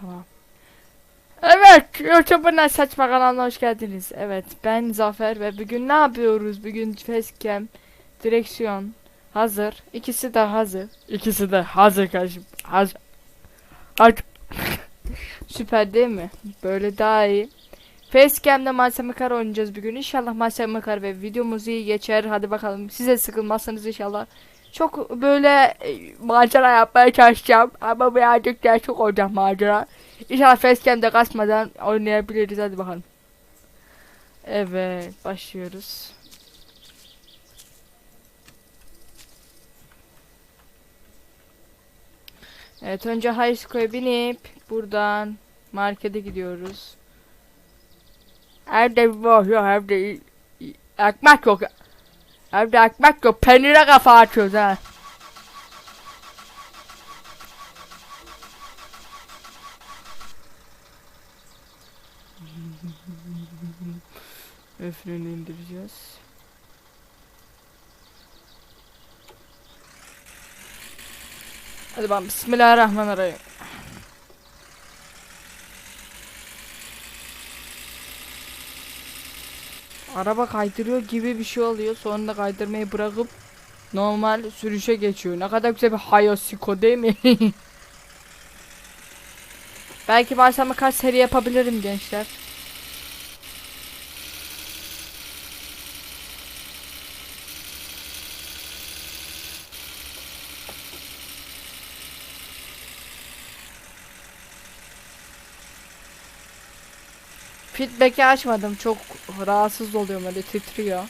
Tamam. Evet, YouTube'un saçma kanalına hoş geldiniz. Evet, ben Zafer ve bugün ne yapıyoruz? Bugün facecam, direksiyon hazır. İkisi de hazır. İkisi de hazır kardeşim. Hazır. Hazır. Süper değil mi? Böyle daha iyi. Facecam'de malzeme kar oynayacağız bugün. İnşallah malzeme kar ve videomuz iyi geçer. Hadi bakalım. Size sıkılmazsanız inşallah. Çok böyle e, macera yapmaya çalışacağım. Ama birazcık daha çok olacak macera. İnşallah facecam'de kasmadan oynayabiliriz. Hadi bakalım. Evet. Başlıyoruz. Evet önce high school'a binip buradan markete gidiyoruz. Evde var yok evde ekmek yok. Evde ekmek yok peynire kafa açıyoruz ha. Öfreni indireceğiz. Hadi bakalım Bismillahirrahmanirrahim. Araba kaydırıyor gibi bir şey oluyor. Sonra da kaydırmayı bırakıp normal sürüşe geçiyor. Ne kadar güzel bir hayasiko değil mi? Belki başlama kaç seri yapabilirim gençler. Feedback'i açmadım. Çok rahatsız oluyorum öyle titriyor.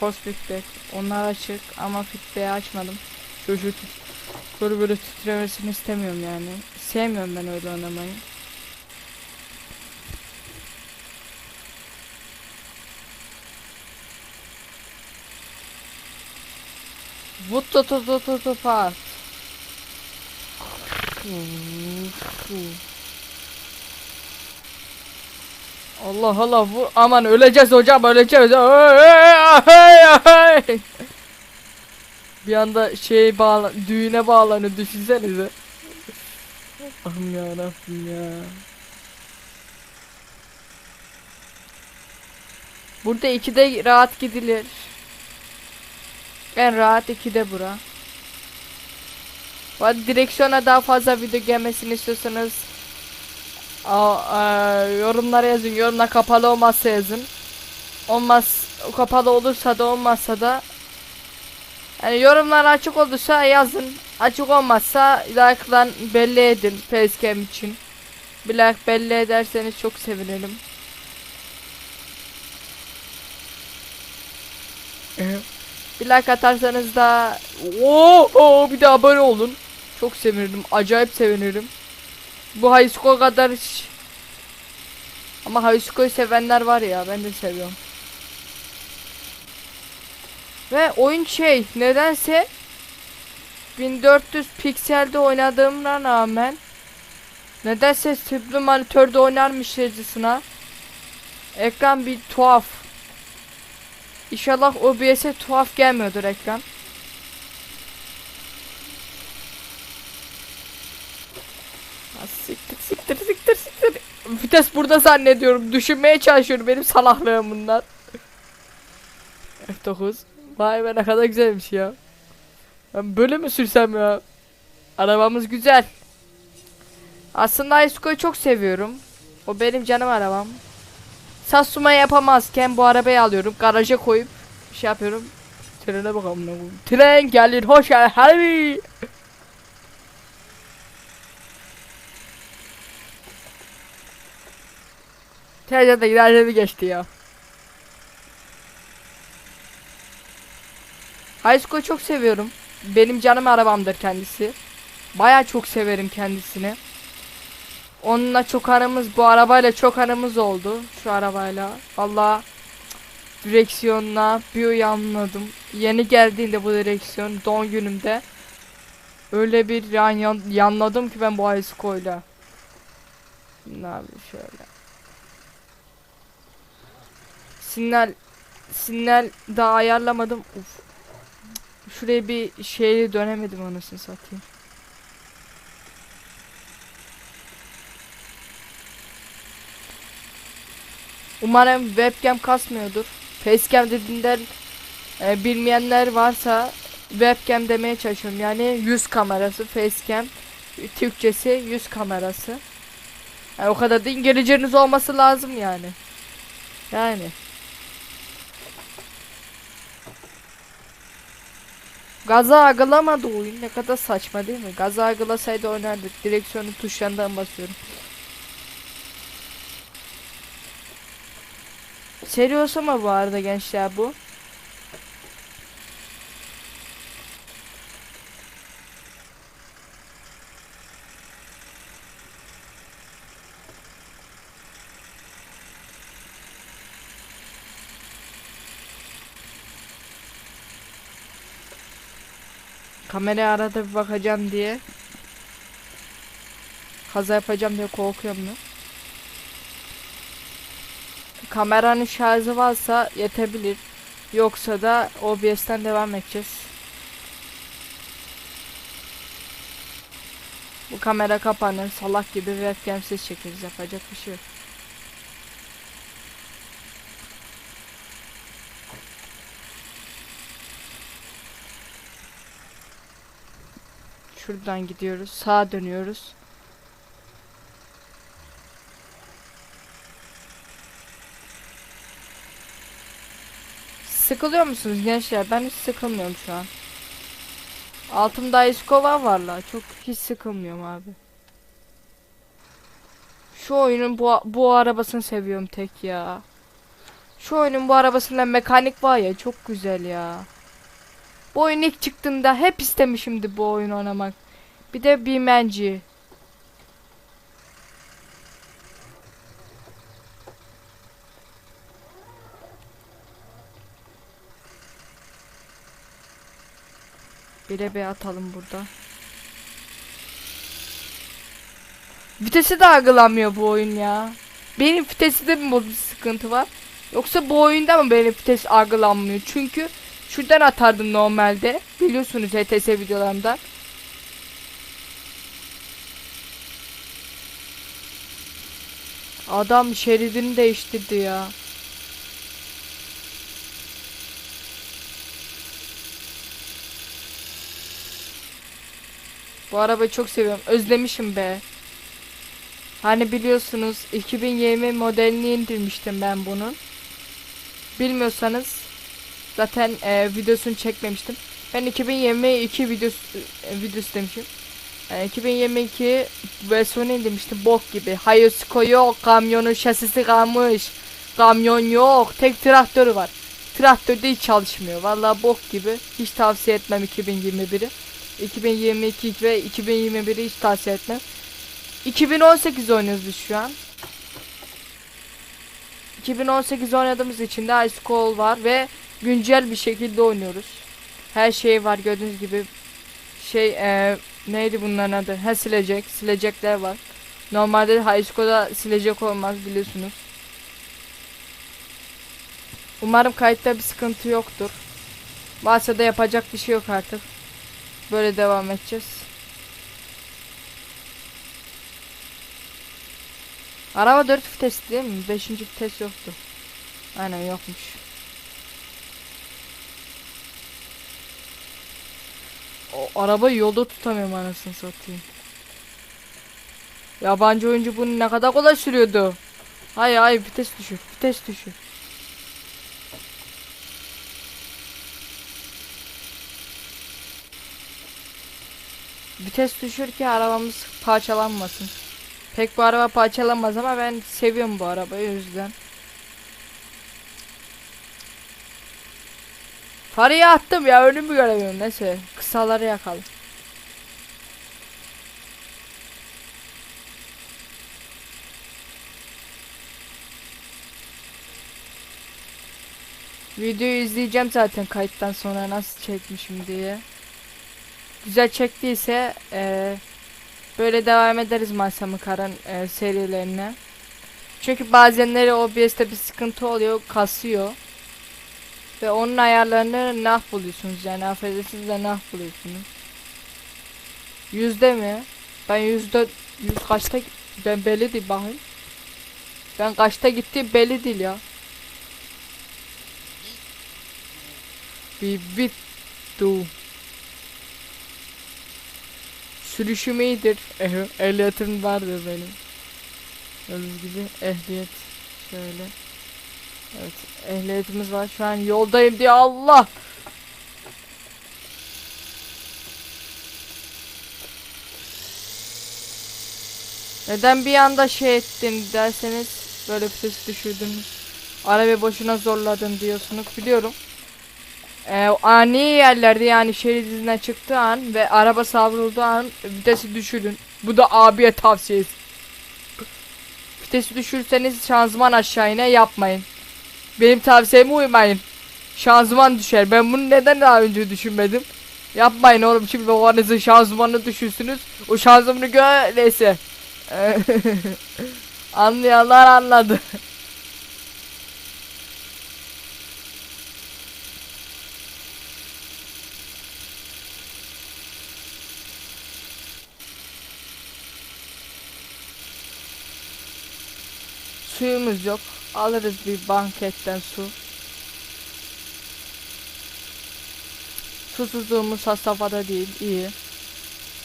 Post feedback. Onlar açık ama feedback'i açmadım. Çocuğu böyle böyle titremesini istemiyorum yani. Sevmiyorum ben öyle oynamayı. Vut tut tut tut tut tut part. Allah Allah vur aman öleceğiz hocam öleceğiz. Bir anda şey bağla düğüne bağlanıyor düşünsenize. Allah'ım ya Rabbim ya. Burada ikide rahat gidilir. En rahat ikide bura. Bu direksiyona daha fazla video gelmesini istiyorsanız Aa, eee, yorumlara yazın. Yorumlar kapalı olmazsa yazın. Olmaz kapalı olursa da olmazsa da yani yorumlar açık olursa yazın. Açık olmazsa like'dan belli edin facecam için. Bir like belli ederseniz çok sevinirim. Bir like atarsanız da Oo, oo, bir de abone olun. Çok sevinirim. Acayip sevinirim. Bu school kadar hiç... Ama school'u sevenler var ya ben de seviyorum. Ve oyun şey nedense 1400 pikselde oynadığımdan rağmen nedense tripli monitörde oynarmışçasına ekran bir tuhaf. İnşallah OBS'e tuhaf gelmiyordur ekran. Ha, Siktir siktir siktir siktir. Vites burada zannediyorum. Düşünmeye çalışıyorum benim salaklığım bunlar. F9. Vay be ne kadar güzelmiş ya. Ben böyle mi sürsem ya? Arabamız güzel. Aslında Isko'yu çok seviyorum. O benim canım arabam. Satsuma yapamazken bu arabayı alıyorum. Garaja koyup şey yapıyorum. Trene bakalım ne. Tren gelir hoş geldin. Teyze de ilerledi geçti ya. Haysko'yu çok seviyorum. Benim canım arabamdır kendisi. Baya çok severim kendisini. Onunla çok aramız, bu arabayla çok aramız oldu. Şu arabayla. Valla direksiyonla bir uyanmadım. Yeni geldiğinde bu direksiyon doğum günümde. Öyle bir yan, yan yanladım ki ben bu Haysko'yla. Ne abi şöyle. Sinyal sinyal daha ayarlamadım. Uf. Şuraya bir şeyle dönemedim anasını satayım. Umarım webcam kasmıyordur. Facecam dediğinden e, bilmeyenler varsa webcam demeye çalışıyorum. Yani yüz kamerası facecam. Türkçesi yüz kamerası. Yani o kadar da İngilizceniz olması lazım yani. Yani. Gaza agılamadı oyun. Ne kadar saçma değil mi? Gaza agılasaydı oynardık. Direksiyonu tuşlarından basıyorum. Serios ama bu arada gençler bu. Kameraya arada bir bakacağım diye. Kaza yapacağım diye korkuyorum da. Kameranın şarjı varsa yetebilir. Yoksa da OBS'ten devam edeceğiz. Bu kamera kapanır. Salak gibi webcamsiz çekeriz. Yapacak bir şey yok. Şuradan gidiyoruz. Sağa dönüyoruz. Sıkılıyor musunuz gençler? Ben hiç sıkılmıyorum şu an. Altımda Iskova var la. Çok hiç sıkılmıyorum abi. Şu oyunun bu bu arabasını seviyorum tek ya. Şu oyunun bu arabasında mekanik var ya çok güzel ya. Bu oyun ilk çıktığında hep istemişimdi bu oyunu oynamak. Bir de Bimenci. Bire bir atalım burada. Vitesi de algılamıyor bu oyun ya. Benim vitesi de mi bir sıkıntı var? Yoksa bu oyunda mı benim vites algılanmıyor? Çünkü şuradan atardım normalde. Biliyorsunuz HTS videolarımda. Adam şeridini değiştirdi ya. Bu arabayı çok seviyorum. Özlemişim be. Hani biliyorsunuz 2020 modelini indirmiştim ben bunun. Bilmiyorsanız zaten e, videosunu çekmemiştim. Ben 2022 videosu e, videosu demişim. E, 2022 versiyonu indirmiştim bok gibi. Hayosko yok, kamyonun şasisi kalmış. Kamyon yok, tek traktörü var. Traktör de hiç çalışmıyor. Vallahi bok gibi. Hiç tavsiye etmem 2021'i. 2022 ve 2021'i hiç tavsiye etmem. 2018 oynuyoruz biz şu an. 2018 oynadığımız için de Ice Cold var ve güncel bir şekilde oynuyoruz. Her şey var gördüğünüz gibi. Şey e, neydi bunların adı? Ha silecek. Silecekler var. Normalde High silecek olmaz biliyorsunuz. Umarım kayıtta bir sıkıntı yoktur. Varsa da yapacak bir şey yok artık. Böyle devam edeceğiz. Araba 4 vites değil mi? 5. vites yoktu. Aynen yokmuş. O arabayı yolda tutamıyorum anasını satayım. Yabancı oyuncu bunu ne kadar kolay sürüyordu. Hayır hayır vites düşür. Vites düşür. Vites düşür ki arabamız parçalanmasın. Pek bu araba parçalanmaz ama ben seviyorum bu arabayı o yüzden. Farıyı attım ya önümü göremiyorum neyse kısaları yakalım. Videoyu izleyeceğim zaten kayıttan sonra nasıl çekmişim diye. Güzel çektiyse eee Böyle devam ederiz Masami Karan e, serilerine. Çünkü bazenleri OBS'te bir sıkıntı oluyor, kasıyor. Ve onun ayarlarını nah buluyorsunuz yani affedersiniz de nah buluyorsunuz. Yüzde mi? Ben yüzde yüz kaçta ben belli değil bakayım. Ben kaçta gittiğim belli değil ya. Bir bit du. Sürüşüm iyidir. Eh, ehliyetim vardır benim. Gördüğünüz gibi ehliyet şöyle. Evet ehliyetimiz var. Şu an yoldayım diye Allah. Neden bir anda şey ettim derseniz böyle bir ses düşürdünüz. Arabayı boşuna zorladım diyorsunuz biliyorum. Ee, ani yerlerde yani şeridinden çıktığı an ve araba savrulduğu an vitesi düşürün. Bu da abiye tavsiyesi. Vitesi düşürseniz şanzıman aşağı iner yapmayın. Benim tavsiyeme uymayın. Şanzıman düşer. Ben bunu neden daha önce düşünmedim? Yapmayın oğlum şimdi babanızın şanzımanını düşürsünüz. O şanzımanı gö. Anlayanlar anladı. Suyumuz yok. Alırız bir banketten su. Susuzluğumuz has safhada değil. iyi.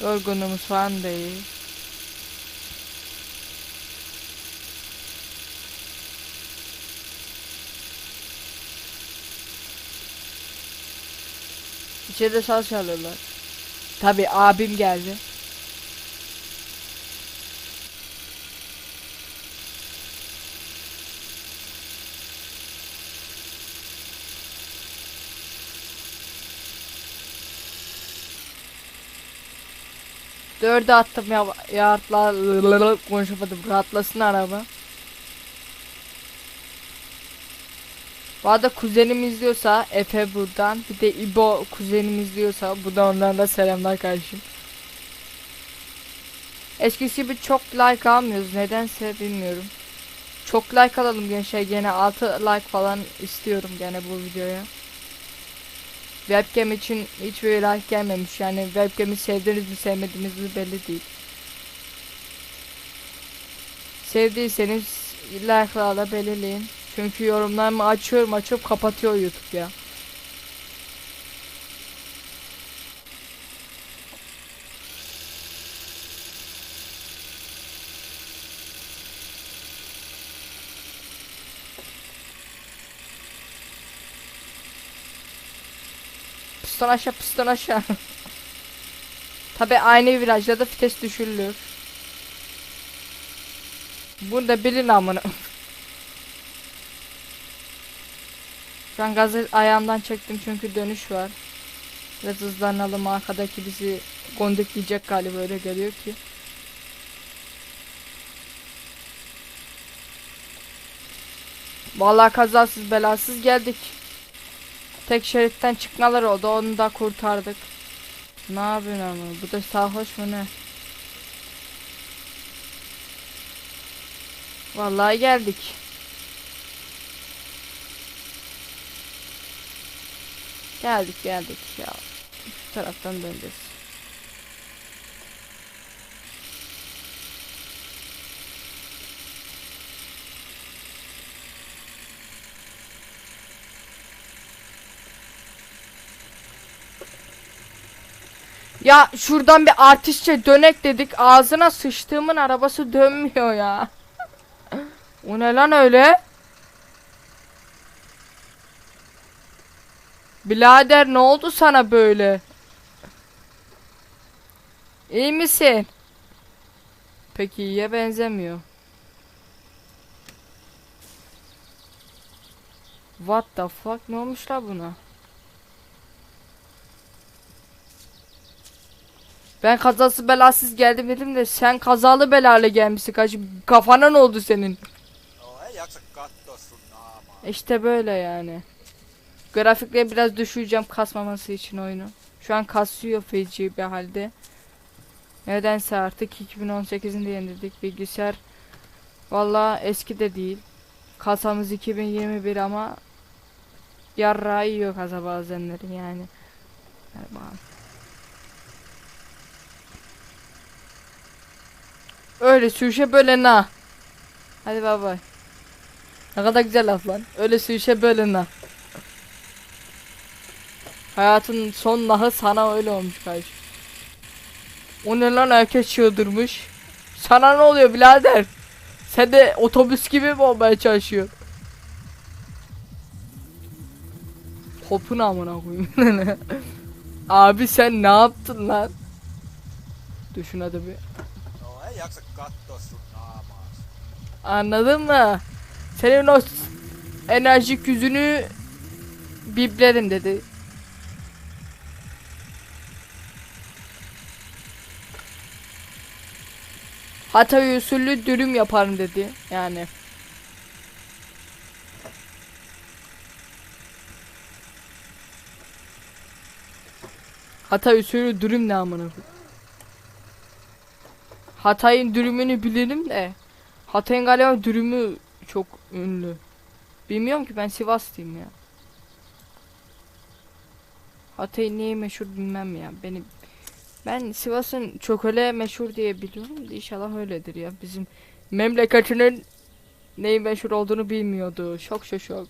Yorgunluğumuz falan da iyi. İçeride saz çalıyorlar. Tabi abim geldi. Dörde attım ya yardla konuşamadım rahatlasın araba. Bu arada kuzenim izliyorsa Efe buradan bir de İbo kuzenim izliyorsa bu da ondan da selamlar kardeşim. Eskisi gibi çok like almıyoruz nedense bilmiyorum. Çok like alalım gençler gene 6 like falan istiyorum gene bu videoya. Webcam için hiçbir like gelmemiş yani webcam'i sevdiğiniz mi sevmediğiniz mi belli değil. Sevdiyseniz like'larla belirleyin. Çünkü yorumlarımı açıyorum açıp kapatıyor YouTube ya. Piston aşağı piston aşağı. Tabi aynı virajda da vites düşürülür. Bunu da bilin amına. Şu an gazı ayağımdan çektim çünkü dönüş var. Biraz hızlanalım arkadaki bizi gondikleyecek galiba öyle geliyor ki. Vallahi kazasız belasız geldik. Tek şeritten çıkmalar oldu onu da kurtardık. Ne yapıyorsun ama bu da sarhoş mu ne? Vallahi geldik. Geldik geldik ya. Şu taraftan döneceğiz. Ya şuradan bir artistçe dönek dedik. Ağzına sıçtığımın arabası dönmüyor ya. o ne lan öyle? Birader ne oldu sana böyle? İyi misin? Pek iyiye benzemiyor. What the fuck ne olmuş la buna? Ben kazası belasız geldim dedim de sen kazalı belalı gelmişsin kaç kafana ne oldu senin? İşte böyle yani. Grafikleri biraz düşüreceğim kasmaması için oyunu. Şu an kasıyor feci bir halde. Nedense artık 2018'in de yenildik bilgisayar. Valla eski de değil. Kasamız 2021 ama yarrağı yiyor kasa bazenleri yani. Yani bakalım. Öyle sürüşe böyle na. Hadi bay bay. Ne kadar güzel laf lan. Öyle su işe böyle nah. Hayatın son nahı sana öyle olmuş kardeşim. O ne lan herkes çıldırmış. Sana ne oluyor birader? Sen de otobüs gibi mi olmaya çalışıyor? Topun amına koyayım. Abi sen ne yaptın lan? Düşün hadi bir. Jaksa katsoa sun naamaas. Anladın mı? Senin o enerjik yüzünü biplerim dedi. Hatay usulü dürüm yaparım dedi. Yani. Hatay usulü dürüm ne amına koyayım? Hatay'ın dürümünü bilirim de. Hatay'ın galiba dürümü çok ünlü. Bilmiyorum ki ben Sivaslıyım ya. Hatay niye meşhur bilmem ya. Benim ben Sivas'ın çok öyle meşhur diye biliyorum. İnşallah öyledir ya. Bizim memleketinin neyin meşhur olduğunu bilmiyordu. Şok şok şok.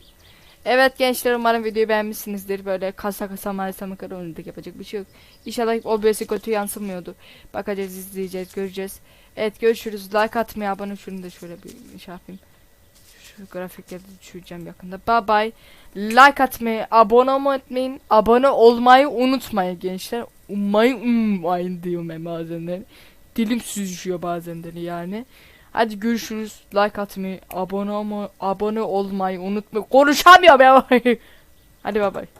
Evet gençler umarım videoyu beğenmişsinizdir. Böyle kasa kasa maalesef makara oynadık yapacak bir şey yok. İnşallah OBS'i kötü yansımıyordur. Bakacağız izleyeceğiz göreceğiz. Evet görüşürüz. Like atmayı abone şunu da şöyle bir şey yapayım. Şu grafikleri düşüreceğim yakında. Bye bye. Like atmayı, abone olmayı unutmayın. Abone olmayı unutmayın gençler. Ummayı ummayın diyorum ben bazenleri. Dilim süzüşüyor bazenleri yani. Hadi görüşürüz. Like atmayı, abone olmayı, abone olmayı unutmayın. Konuşamıyorum ya. Hadi bye bye.